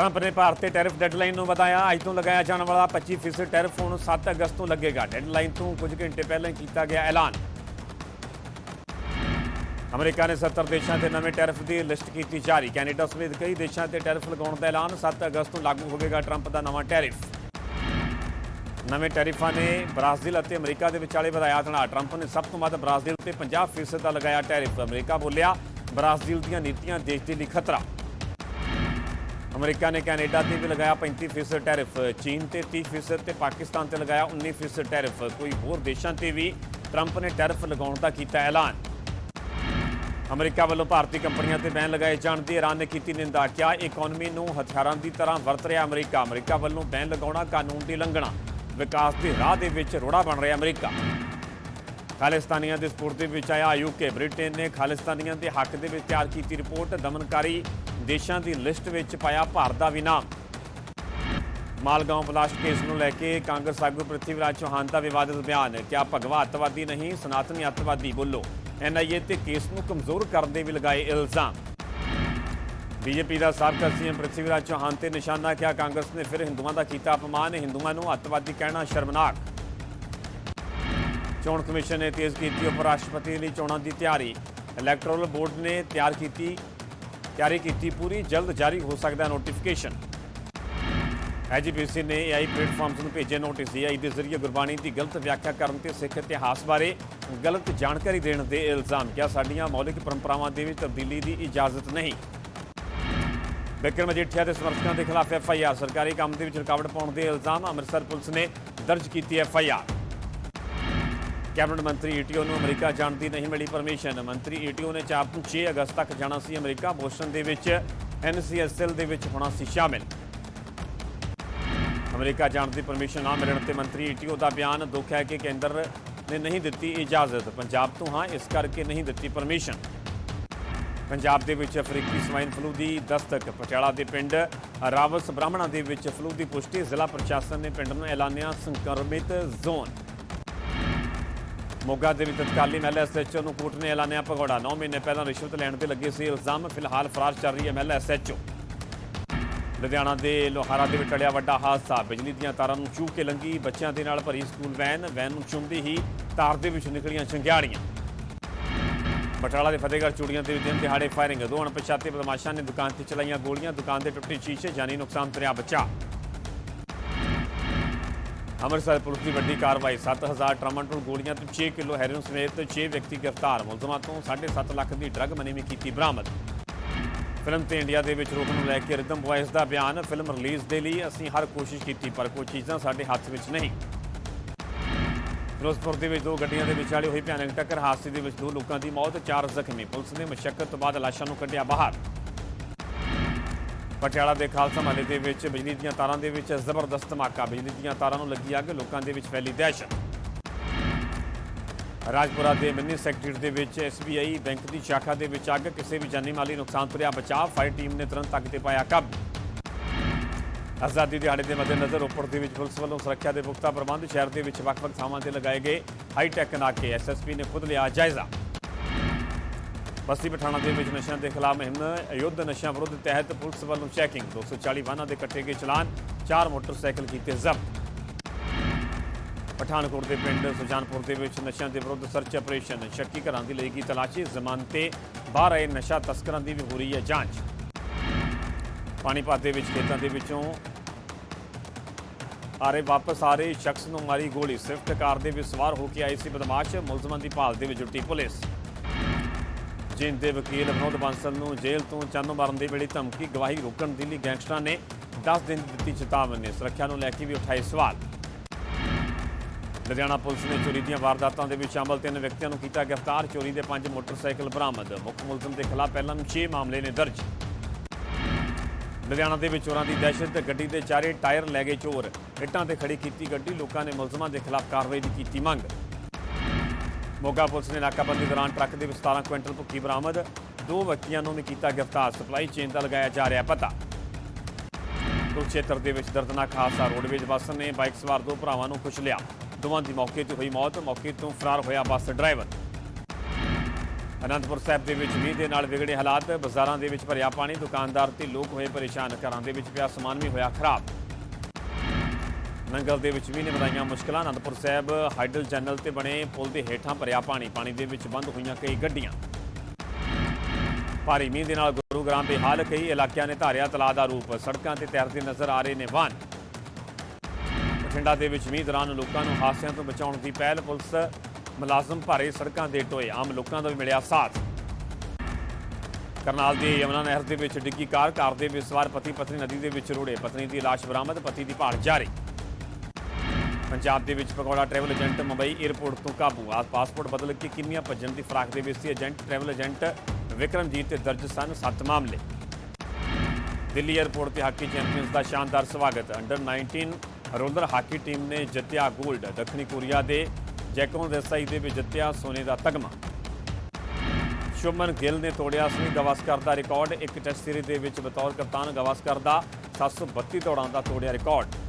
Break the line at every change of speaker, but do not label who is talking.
Trump ਨੇ ਭਾਰਤ ਤੇ tariff deadline ਨੂੰ ਵਧਾਇਆ। ਅੱਜ ਤੋਂ ਲਗਾਇਆ ਜਾਣ ਵਾਲਾ 25% ਟੈਰਿਫ ਹੁਣ 7 ਅਗਸਤ ਤੋਂ ਲੱਗੇਗਾ। ਡੈਡਲਾਈਨ ਤੋਂ ਕੁਝ ਘੰਟੇ ਪਹਿਲਾਂ ਹੀ ਕੀਤਾ ਗਿਆ ਐਲਾਨ। ਅਮਰੀਕਾ ਨੇ 70 ਦੇਸ਼ਾਂ ਤੇ ਨਵੇਂ ਟੈਰਿਫ ਦੀ ਲਿਸਟ ਕੀਤੀ ਜਾਰੀ। ਕੈਨੇਡਾ ਸਮੇਤ ਕਈ ਦੇਸ਼ਾਂ ਤੇ ਟੈਰਿਫ ਲਗਾਉਣ ਦਾ ਐਲਾਨ। 7 ਅਗਸਤ ਤੋਂ ਲਾਗੂ ਹੋਵੇਗਾ ਟਰੰਪ ਦਾ ਨਵਾਂ ਟੈਰਿਫ। ਨਵੇਂ ਟੈਰਿਫਾਂ ਨੇ ਬ੍ਰਾਜ਼ੀਲ ਅਤੇ ਅਮਰੀਕਾ ਦੇ ਵਿਚਾਲੇ ਵਧਾਇਆ ਤਣਾਅ ਟਰੰਪ ਨੇ ਸਭ ਤੋਂ ਵੱਧ ਬ੍ਰਾਜ਼ੀਲ ਤੇ 50% ਦਾ ਲਗਾਇਆ ਟੈਰਿਫ। ਅਮਰੀਕਾ ਬੋਲਿਆ, ਬ੍ਰਾਜ਼ੀਲ ਦੀਆਂ ਨੀਤੀਆਂ ਦੇਸ਼ ਦੇ ਲਈ ਖਤਰਾ। ਅਮਰੀਕਾ ਨੇ ਕੈਨੇਡਾ ਤੇ ਵੀ ਲਗਾਇਆ 35% ਟੈਰਿਫ, ਚੀਨ ਤੇ 30% ਤੇ ਪਾਕਿਸਤਾਨ ਤੇ ਲਗਾਇਆ 19% ਟੈਰਿਫ। ਕੋਈ ਹੋਰ ਦੇਸ਼ਾਂ ਤੇ ਵੀ ਟਰੰਪ ਨੇ ਟੈਰਿਫ ਲਗਾਉਣ ਦਾ ਕੀਤਾ ਐਲਾਨ। ਅਮਰੀਕਾ ਵੱਲੋਂ ਭਾਰਤੀ ਕੰਪਨੀਆਂ ਤੇ ਬੈਨ ਲਗਾਏ ਜਾਣ ਦੀ ਇਰਾਨ ਨੇ ਕੀਤੀ ਨਿੰਦਾ, ਕਿਹਾ ਇਕਨੋਮੀ ਨੂੰ ਹਥਿਆਰਾਂ ਦੀ ਤਰ੍ਹਾਂ ਵਰਤ ਰਿਹਾ ਅਮਰੀਕਾ। ਅਮਰੀਕਾ ਵੱਲੋਂ ਬੈਨ ਲਗਾਉਣਾ ਕਾਨੂੰਨ ਦੀ ਉਲੰਘਣਾ ਵਿਕਾਸ ਦੀ ਰਾਹ ਦੇ ਵਿੱਚ ਰੋੜਾ ਬਣ ਰਿਹਾ ਅਮਰੀਕਾ। ਖਾਲਿਸਤਾਨੀਆਂ ਦੇ ਸਪੋਰਟ ਦੇ ਵਿੱਚ ਆਇਆ ਯੂਕੇ। ਬ੍ਰਿਟੇਨ ਨੇ ਖਾਲਿਸਤਾਨੀਆਂ ਦੇ ਹੱਕ ਦੇ ਵਿੱਚ ਤਿਆਰ ਕੀਤੀ ਰਿਪੋਰਟ। ਦਮਨਕਾਰੀ ਦੇਸ਼ਾਂ ਦੀ ਲਿਸਟ ਵਿੱਚ ਪਾਇਆ ਭਾਰਤ ਦਾ ਵੀ ਨਾਮ। ਮਾਲਗਾਂਵ ਬਲਾਸਟ ਕੇਸ ਨੂੰ ਲੈ ਕੇ ਕਾਂਗਰਸ ਆਗੂ ਪ੍ਰਿਥਵੀਰਾਜ ਚੌਹਾਨ ਦਾ ਵਿਵਾਦਿਤ ਬਿਆਨ ਕਿਹਾ ਭਗਵਾ ਅੱਤਵਾਦੀ ਨਹੀਂ, ਸਨਾਤਨੀ ਅੱਤਵਾਦੀ ਬੋਲੋ। ਐਨਆਈਏ ਤੇ ਕੇਸ ਨੂੰ ਕਮਜ਼ੋਰ ਕਰਨ ਦੇ ਵੀ ਲਗਾਏ ਇਲਜ਼ਾਮ। ਬੀਜੇਪੀ ਦਾ ਸਾਬਕਾ ਸੀਐਮ ਪ੍ਰਿਥਵੀਰਾਜ ਚੌਹਾਨ ਤੇ ਨਿਸ਼ਾਨਾ ਕਿਹਾ ਕਾਂਗਰਸ ਨੇ ਫਿਰ ਹਿੰਦੂਆਂ ਦਾ ਕੀਤਾ ਅਪਮਾਨ? ਹਿੰਦੂਆਂ ਨੂੰ ਅੱਤਵਾਦੀ ਕਹਿਣਾ ਸ਼ਰਮਨਾਕ। ਚੋਣ ਕਮਿਸ਼ਨ ਨੇ ਤੇਜ਼ ਕੀਤੀ ਉਪ ਰਾਸ਼ਟਰਪਤੀ ਲਈ ਚੋਣਾਂ ਦੀ ਤਿਆਰੀ। ਇਲੈਕਟੋਰਲ ਬੋਰਡ ਨੇ ਤਿਆਰ ਕੀਤੀ ਤਿਆਰੀ ਕੀਤੀ, ਪੂਰੀ ਜਲਦ ਜਾਰੀ ਹੋ ਸਕਦਾ ਨੋਟੀਫਿਕੇਸ਼ਨ ਐਜੀਪੀਸੀ ਨੇ ਏਆਈ ਪਲੇਟਫਾਰਮਸ ਨੂੰ ਭੇਜੇ ਨੋਟਿਸ ਏਆਈ ਦੇ ਜ਼ਰੀਏ ਗੁਰਬਾਣੀ ਦੀ ਗਲਤ ਵਿਆਖਿਆ ਕਰਨ ਤੇ ਸਿੱਖ ਇਤਿਹਾਸ ਬਾਰੇ ਗਲਤ ਜਾਣਕਾਰੀ ਦੇਣ ਦੇ ਇਲਜ਼ਾਮ। ਕਿਹਾ, ਸਾਡੀਆਂ ਮੌਲਿਕ ਪਰੰਪਰਾਵਾਂ ਦੇ ਵਿੱਚ ਤਬਦੀਲੀ ਦੀ ਇਜਾਜ਼ਤ ਨਹੀਂ। ਬਿਕਰਮ ਮਜੀਠੀਆ ਦੇ ਸਮਰਥਕਾਂ ਦੇ ਖਿਲਾਫ ਐਫਆਈਆਰ ਸਰਕਾਰੀ ਕੰਮ ਦੇ ਵਿੱਚ ਰੁਕਾਵਟ ਪਾਉਣ ਦੇ ਇਲਜ਼ਾਮ। ਅੰਮ੍ਰਿਤਸਰ ਪੁਲਿਸ ਨੇ ਦਰਜ ਕੀਤੀ ਐਫਆਈਆਰ ਕੈਬਨਿਟ ਮੰਤਰੀ ਈਟੀਓ ਨੂੰ ਅਮਰੀਕਾ ਜਾਣ ਦੀ ਨਹੀਂ ਮਿਲੀ ਪਰਮਿਸ਼ਨ। ਮੰਤਰੀ ਈਟੀਓ ਨੇ 4 ਤੋਂ 6 ਅਗਸਤ ਤੱਕ ਜਾਣਾ ਸੀ ਅਮਰੀਕਾ। ਬੋਸਟਨ ਦੇ ਵਿੱਚ ਐਨਸੀਐਸਐਲ ਦੇ ਵਿੱਚ ਹੋਣਾ ਸੀ ਸ਼ਾਮਿਲ। ਅਮਰੀਕਾ ਜਾਣ ਦੀ ਪਰਮਿਸ਼ਨ ਨਾ ਮਿਲਣ ਤੇ ਮੰਤਰੀ ਈਟੀਓ ਦਾ ਬਿਆਨ ਦੁੱਖ ਹੈ ਕਿ ਕੇਂਦਰ ਨੇ ਨਹੀਂ ਦਿੱਤੀ ਇਜਾਜ਼ਤ। ਪੰਜਾਬ ਤੋਂ ਹਾਂ, ਇਸ ਕਰਕੇ ਨਹੀਂ ਦਿੱਤੀ ਪਰਮਿਸ਼ਨ। ਪੰਜਾਬ ਦੇ ਵਿੱਚ ਅਫਰੀਕੀ ਸਵਾਈਨ ਫਲੂ ਦੀ ਦਸਤਕ। ਪਟਿਆਲਾ ਦੇ ਪਿੰਡ ਰਾਵਸ ਬ੍ਰਾਹਮਣਾ ਦੇ ਵਿੱਚ ਫਲੂ ਦੀ ਪੁਸ਼ਟੀ। ਜ਼ਿਲ੍ਹਾ ਪ੍ਰਸ਼ਾਸਨ ਨੇ ਪਿੰਡ ਨੂੰ ਐਲਾਨਿਆ ਸੰਕਰਮਿਤ ਜ਼ੋਨ। ਮੋਗਾ ਦੇ ਵਿੱਚ ਤਤਕਾਲੀ ਮਹਿਲਾ ਐਸਐਚਓ ਨੂੰ ਕੋਰਟ ਨੇ ਐਲਾਨਿਆ ਭਗੌੜਾ। 9 ਮਹੀਨੇ ਪਹਿਲਾਂ ਰਿਸ਼ਵਤ ਲੈਣ ਤੇ ਲੱਗੇ ਸੀ ਇਲਜ਼ਾਮ, ਫਿਲਹਾਲ ਫਰਾਰ ਚੱਲ ਰਹੀ ਹੈ ਮਹਿਲਾ ਐਸਐਚਓ ਲੁਧਿਆਣਾ ਦੇ ਲੋਹਾਰਾ ਦੇ ਵਿੱਚ ਟੜਿਆ ਵੱਡਾ ਹਾਦਸਾ। ਬਿਜਲੀ ਦੀਆਂ ਤਾਰਾਂ ਨੂੰ ਚੂਹ ਕੇ ਲੰਗੀ, ਬੱਚਿਆਂ ਦੇ ਨਾਲ ਭਰੀ ਸਕੂਲ ਵੈਨ। ਵੈਨ ਨੂੰ ਚੁੰਮਦੀ ਹੀ ਤਾਰ ਦੇ ਵਿੱਚ ਨਿਕਲੀਆਂ ਚੰਗਿਆੜੀਆਂ। ਬਟਾਲਾ ਦੇ ਫਤਿਹਗੜ੍ਹ ਚੂੜੀਆਂ ਦੇ ਦਿਨ ਦਿਹਾੜੇ ਫਾਇਰਿੰਗ। ਦੋ ਅਣਪਛਾਤੇ ਬਦਮਾਸ਼ਾਂ ਨੇ ਦੁਕਾਨ ਤੇ ਚਲਾਈਆਂ ਗੋਲੀਆਂ। ਦੁਕਾਨ ਦੇ ਟੁੱਟੇ ਸ਼ੀਸ਼ੇ, ਜਾਨੀ ਨੁਕਸਾਨ, ਤਰਿਆ ਬੱਚਾ ਅੰਮ੍ਰਿਤਸਰ ਪੁਲਿਸ ਦੀ ਵੱਡੀ ਕਾਰਵਾਈ 7000 ਟਰਮਾਂਟੋਲ ਗੋਲੀਆਂ ਤੇ 6 ਕਿਲੋ ਹੈਰੋਇਨ ਸਮੇਤ 6 ਵਿਅਕਤੀ ਗ੍ਰਿਫਤਾਰ, ਮੁਲਜ਼ਮਾਂ ਤੋਂ 7.5 ਲੱਖ ਦੀ ਡਰੱਗ ਮਨੀ ਵੀ ਕੀਤੀ ਬਰਾਮਦ। ਫਿਲਮ ਤੇ ਇੰਡੀਆ ਦੇ ਵਿੱਚ ਰੋਕ ਨੂੰ ਲੈ ਕੇ ਰਿਦਮ ਵੌਇਸ ਦਾ ਬਿਆਨ, ਫਿਲਮ ਰਿਲੀਜ਼ ਦੇ ਲਈ ਅਸੀਂ ਹਰ ਕੋਸ਼ਿਸ਼ ਕੀਤੀ, ਪਰ ਕੋਈ ਚੀਜ਼ਾਂ ਸਾਡੇ ਹੱਥ ਵਿੱਚ ਨਹੀਂ। ਫਿਰੋਜ਼ਪੁਰ ਦੇ ਵਿੱਚ ਦੋ ਗੱਡੀਆਂ ਦੇ ਵਿਚਾਲੇ ਹੋਈ ਭਿਆਨਕ ਟੱਕਰ, ਹਾਦਸੇ ਦੇ ਵਿੱਚ ਦੋ ਲੋਕਾਂ ਦੀ ਮੌਤ, ਚਾਰ ਜ਼ਖਮੀ। ਪੁਲਿਸ ਨੇ ਮਸ਼ੱਕਤ ਤੋਂ ਬਾਅਦ ਲਾਸ਼ਾਂ ਨੂੰ ਕੱਢਿਆ ਬਾਹਰ। ਪਟਿਆਲਾ ਦੇ ਖਾਲਸਾ ਮਹੱਲੇ ਦੇ ਵਿੱਚ ਬਿਜਲੀ ਦੀਆਂ ਤਾਰਾਂ ਦੇ ਵਿੱਚ ਜ਼ਬਰਦਸਤ ਧਮਾਕਾ। ਬਿਜਲੀ ਦੀਆਂ ਤਾਰਾਂ ਨੂੰ ਲੱਗੀ ਅੱਗ, ਲੋਕਾਂ ਦੇ ਵਿੱਚ ਫੈਲੀ ਦਹਿਸ਼ਤ। ਰਾਜਪੁਰਾ ਦੇ ਮਿੰਨੀ ਸੈਕਟਰੀ ਦੇ ਵਿੱਚ ਐਸਬੀਆਈ ਬੈਂਕ ਦੀ ਸ਼ਾਖਾ ਦੇ ਵਿੱਚ ਅੱਗ, ਕਿਸੇ ਵੀ ਜਾਨੀ ਮਾਲੀ ਨੁਕਸਾਨ ਤੋਂ ਰਿਹਾ ਬਚਾਅ, ਫਾਇਰ ਟੀਮ ਨੇ ਤੁਰੰਤ ਅੱਗ ਤੇ ਪਾਇਆ ਕਾਬੂ ਆਜ਼ਾਦੀ ਦਿਹਾੜੇ ਦੇ ਮੱਦੇਨਜ਼ਰ ਰੋਪੜ ਦੇ ਵਿੱਚ ਪੁਲਿਸ ਵੱਲੋਂ ਸੁਰੱਖਿਆ ਦੇ ਪੁਖਤਾ ਪ੍ਰਬੰਧ, ਸ਼ਹਿਰ ਦੇ ਵਿੱਚ ਵੱਖ-ਵੱਖ ਥਾਵਾਂ ਤੇ ਲਗਾਏ ਗਏ ਹਾਈ-ਟੈਕ ਨਾਕੇ। ਐਸਐਸਪੀ ਨੇ ਖੁਦ ਲਿਆ ਜਾਇਜ਼ਾ। ਬਸਤੀ ਪਠਾਣਾ ਦੇ ਵਿੱਚ ਨਸ਼ਿਆਂ ਦੇ ਖਿਲਾਫ ਮੁਹਿੰਮ, ਅਯੁੱਧ ਨਸ਼ਿਆਂ ਵਿਰੁੱਧ ਤਹਿਤ ਪੁਲਿਸ ਵੱਲੋਂ ਚੈਕਿੰਗ 240 ਵਾਹਨਾਂ ਦੇ ਕੱਟੇ ਗਏ ਚਲਾਨ, ਚਾਰ ਮੋਟਰਸਾਈਕਲ ਕੀਤੇ ਜ਼ਬਤ। ਪਠਾਨਕੋਟ ਦੇ ਪਿੰਡ ਸੁਜਾਨਪੁਰ ਦੇ ਵਿੱਚ ਨਸ਼ਿਆਂ ਦੇ ਵਿਰੁੱਧ ਸਰਚ ਆਪਰੇਸ਼ਨ ਸ਼ੱਕੀ ਘਰਾਂ ਦੀ ਲਈ ਗਈ ਤਲਾਸ਼ੀ, ਜ਼ਮਾਨਤ ਤੇ ਬਾਹਰ ਆਏ ਨਸ਼ਾ ਤਸਕਰਾਂ ਦੀ ਵੀ ਹੋ ਰਹੀ ਹੈ ਜਾਂਚ। ਪਾਣੀਪਤ ਦੇ ਵਿੱਚ ਖੇਤਾਂ ਦੇ ਵਿੱਚੋਂ ਆਰੇ ਵਾਪਸ ਆ ਰਹੇ ਸ਼ਖਸ ਨੂੰ ਮਾਰੀ ਗੋਲੀ ਸਵਿਫਟ ਕਾਰ ਦੇ ਵਿੱਚ ਸਵਾਰ ਹੋ ਕੇ ਆਏ ਸੀ ਬਦਮਾਸ਼, ਮੁਲਜ਼ਮਾਂ ਦੀ ਭਾਲ ਦੇ ਵਿੱਚ ਜੁਟੀ ਪੁਲਿਸ। ਜਿੰਦ ਦੇ ਵਕੀਲ ਵਿਨੋਦ ਬਾਂਸਲ ਨੂੰ ਜੇਲ੍ਹ ਤੋਂ ਚੰਨ ਮਾਰਨ ਦੇ ਵੇਲੇ ਧਮਕੀ, ਗਵਾਹੀ ਰੋਕਣ ਦੇ ਲਈ ਗੈਂਗਸਟਰਾਂ ਨੇ 10 ਦਿਨ ਦੀ ਦਿੱਤੀ ਚੇਤਾਵਨੀ, ਸੁਰੱਖਿਆ ਨੂੰ ਲੈ ਕੇ ਵੀ ਉਠਾਏ ਸਵਾਲ। ਲੁਧਿਆਣਾ ਪੁਲਿਸ ਨੇ ਚੋਰੀ ਦੀਆਂ ਵਾਰਦਾਤਾਂ ਦੇ ਵਿੱਚ ਸ਼ਾਮਲ ਤਿੰਨ ਵਿਅਕਤੀਆਂ ਨੂੰ ਕੀਤਾ ਗ੍ਰਿਫਤਾਰ, ਚੋਰੀ ਦੇ ਪੰਜ ਮੋਟਰਸਾਈਕਲ ਬਰਾਮਦ। ਮੁੱਖ ਮੁਲਜ਼ਮ ਦੇ ਖਿਲਾਫ ਪਹਿਲਾਂ ਨੂੰ 6 ਮਾਮਲੇ ਨੇ ਦਰਜ। ਲੁਧਿਆਣਾ ਦੇ ਵਿੱਚ ਚੋਰਾਂ ਦੀ ਦਹਿਸ਼ਤ, ਗੱਡੀ ਦੇ ਚਾਰੇ ਟਾਇਰ ਲੈ ਗਏ ਚੋਰ। ਇੱਟਾਂ ਤੇ ਖੜੀ ਕੀਤੀ ਗੱਡੀ, ਲੋਕਾਂ ਨੇ ਮੁਲਜ਼ਮਾਂ ਦੇ ਖਿਲਾਫ ਕਾਰਵਾਈ ਦੀ ਕੀਤੀ ਮੰਗ। ਮੋਗਾ ਪੁਲਿਸ ਨੇ ਨਾਕਾਬੰਦੀ ਦੌਰਾਨ ਟਰੱਕ ਦੇ ਵਿੱਚ 17 ਕੁਇੰਟਲ ਭੁੱਕੀ ਬਰਾਮਦ, ਦੋ ਵਿਅਕਤੀਆਂ ਨੂੰ ਵੀ ਕੀਤਾ ਗ੍ਰਿਫਤਾਰ। ਸਪਲਾਈ ਚੇਨ ਦਾ ਲਗਾਇਆ ਜਾ ਰਿਹਾ ਪਤਾ। ਕੁਰੂਕਸ਼ੇਤਰ ਦੇ ਵਿੱਚ ਦਰਦਨਾਕ ਹਾਦਸਾ ਰੋਡਵੇਜ਼ ਬੱਸ ਨੇ ਬਾਈਕ ਸਵਾਰ ਦੋ ਭਰਾਵਾਂ ਨੂੰ ਕੁਚਲਿਆ ਦੋਵਾਂ ਦੀ ਮੌਕੇ ਤੇ ਹੋਈ ਮੌਤ, ਮੌਕੇ ਤੋਂ ਫਰਾਰ ਹੋਇਆ ਬੱਸ ਡਰਾਈਵਰ। ਅਨੰਦਪੁਰ ਸਾਹਿਬ ਦੇ ਵਿੱਚ ਮੀਂਹ ਦੇ ਨਾਲ ਵਿਗੜੇ ਹਾਲਾਤ, ਬਾਜ਼ਾਰਾਂ ਦੇ ਵਿੱਚ ਭਰਿਆ ਪਾਣੀ, ਦੁਕਾਨਦਾਰ ਤੇ ਲੋਕ ਹੋਏ ਪਰੇਸ਼ਾਨ। ਘਰਾਂ ਦੇ ਵਿੱਚ ਪਿਆ ਸਮਾਨ ਵੀ ਹੋਇਆ ਖਰਾਬ। ਨੰਗਲ ਦੇ ਵਿੱਚ ਵੀ ਨੇ ਵਧਾਈਆਂ ਮੁਸ਼ਕਲਾਂ। ਅਨੰਦਪੁਰ ਸਾਹਿਬ ਹਾਈਡਲ ਚੈਨਲ ਤੇ ਬਣੇ ਪੁਲ ਦੇ ਹੇਠਾਂ ਭਰਿਆ ਪਾਣੀ। ਪਾਣੀ ਦੇ ਵਿੱਚ ਬੰਦ ਹੋਈਆਂ ਕਈ ਗੱਡੀਆਂ। ਭਾਰੀ ਮੀਂਹ ਦੇ ਨਾਲ ਗੁਰੂਗ੍ਰਾਮ ਦੇ ਹਾਲ ਕਈ ਇਲਾਕਿਆਂ ਨੇ ਧਾਰਿਆ ਤਲਾਅ ਦਾ ਰੂਪ। ਸੜਕਾਂ ਤੇ ਤੈਰਦੇ ਨਜ਼ਰ ਆ ਰਹੇ ਨੇ ਵਾਹਨ। ਬਠਿੰਡਾ ਦੇ ਵਿੱਚ ਮੀਂਹ ਦੌਰਾਨ ਲੋਕਾਂ ਨੂੰ ਹਾਦਸਿਆਂ ਤੋਂ ਬਚਾਉਣ ਦੀ ਪਹਿਲ ਪੁਲਿਸ ਮੁਲਾਜ਼ਮ ਭਾਰੇ ਸੜਕਾਂ ਦੇ ਟੋਏ। ਆਮ ਲੋਕਾਂ ਦਾ ਵੀ ਮਿਲਿਆ ਸਾਥ। ਕਰਨਾਲ ਦੀ ਯਮਨਾ ਨਹਿਰ ਦੇ ਵਿੱਚ ਡਿੱਗੀ ਕਾਰ। ਕਾਰ ਦੇ ਵਿੱਚ ਸਵਾਰ ਪਤੀ ਪਤਨੀ ਨਦੀ ਦੇ ਵਿੱਚ ਰੋੜੇ। ਪਤਨੀ ਦੀ ਲਾਸ਼ ਬਰਾਮਦ, ਪਤੀ ਦੀ ਭਾਲ ਜਾਰੀ। ਪੰਜਾਬ ਦੇ ਵਿੱਚ pakora travel agent Mumbai airport ਤੋਂ ਕਾਬੂ। ਆ ਪਾਸਪੋਰਟ ਬਦਲ ਕੇ ਕਿੰਨੀਆਂ ਭੱਜਣ ਦੀ ਫਰਾਕ ਦੇ ਵਿੱਚ ਸੀ ਏਜੰਟ ਟਰੈਵਲ ਏਜੰਟ ਵਿਕਰਮਜੀਤ ਤੇ ਦਰਜ ਸਨ 7 ਮਾਮਲੇ। ਦਿੱਲੀ 에ਅਰਪੋਰਟ ਤੇ ਹਾਕੀ ਚੈਂਪੀਅਨਸ ਦਾ ਸ਼ਾਨਦਾਰ ਸਵਾਗਤ। ਅੰਡਰ 19 ਰੋਲਰ ਹਾਕੀ ਟੀਮ ਨੇ ਜਿੱਤਿਆ 골ਡ ਦੱਖਣੀ ਕੋਰੀਆ ਦੇ ਜੈਕੋਨ ਦੇਸਾਈ ਦੇ ਵਿੱਚ ਜਿੱਤਿਆ ਸੋਨੇ ਦਾ ਤਗਮਾ। ਸ਼ੁਭਮਨ ਗਿੱਲ ਨੇ ਤੋੜਿਆ ਸੀ ਗਵਾਸਕਰ ਦਾ ਰਿਕਾਰਡ ਇੱਕ ਟੈਸਟ ਸੀਰੀਜ਼ ਦੇ ਵਿੱਚ ਬਤੌਰ ਕਪਤਾਨ ਗਵਾਸਕਰ ਦਾ 732 ਦੌੜਾਂ ਦਾ ਤੋੜਿਆ ਰਿਕਾਰਡ